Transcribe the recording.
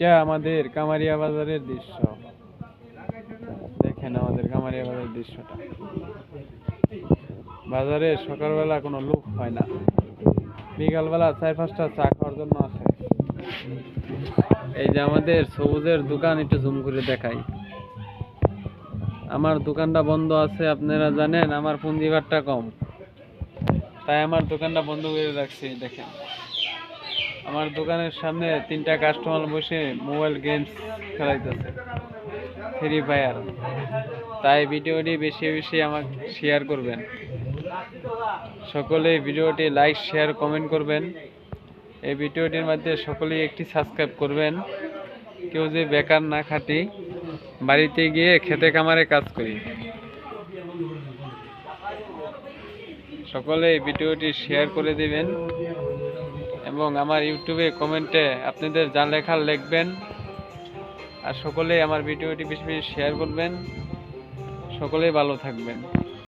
এইটা আমাদের কামারিয়া বাজারের দৃশ্য। দেখেন আমাদের কামারিয়া বাজারের দৃশ্যটা। বাজারে সকালবেলা কোনো লোক হয় না। বিকালবেলা চার, পাঁচটা চা খাওয়ার জন্য আসে। এই যে আমাদের সবুজের দোকান একটু জুম করে দেখাই। আমার দোকানটা বন্ধ আছে, আপনারা জানেন, আমার পুঁজিবারটা কম। তাই আমার দোকানটা বন্ধ করে রাখছি, দেখেন। আমার দোকানের সামনে তিনটা কাস্টমার বসে মোবাইল গেমস খেলাইতেছে। ফ্রি ফায়ার তাই ভিডিওটি বেশি বেশি আমাকে শেয়ার করবেন। সকলে ভিডিওটি লাইক শেয়ার কমেন্ট করবেন। এই ভিডিওটির মধ্যে সকলেই একটি সাবস্ক্রাইব করবেন। কেউ যে বেকার না খাটি, বাড়িতে গিয়ে খেতে কামারে কাজ করি। সকলে এই ভিডিওটি শেয়ার করে দিবেন। এবং আমার ইউটিউবে কমেন্টে আপনাদের যা লেখা লিখবেন আর সকলেই আমার ভিডিওটি বেশি বেশি শেয়ার করবেন। সকলেই ভালো থাকবেন।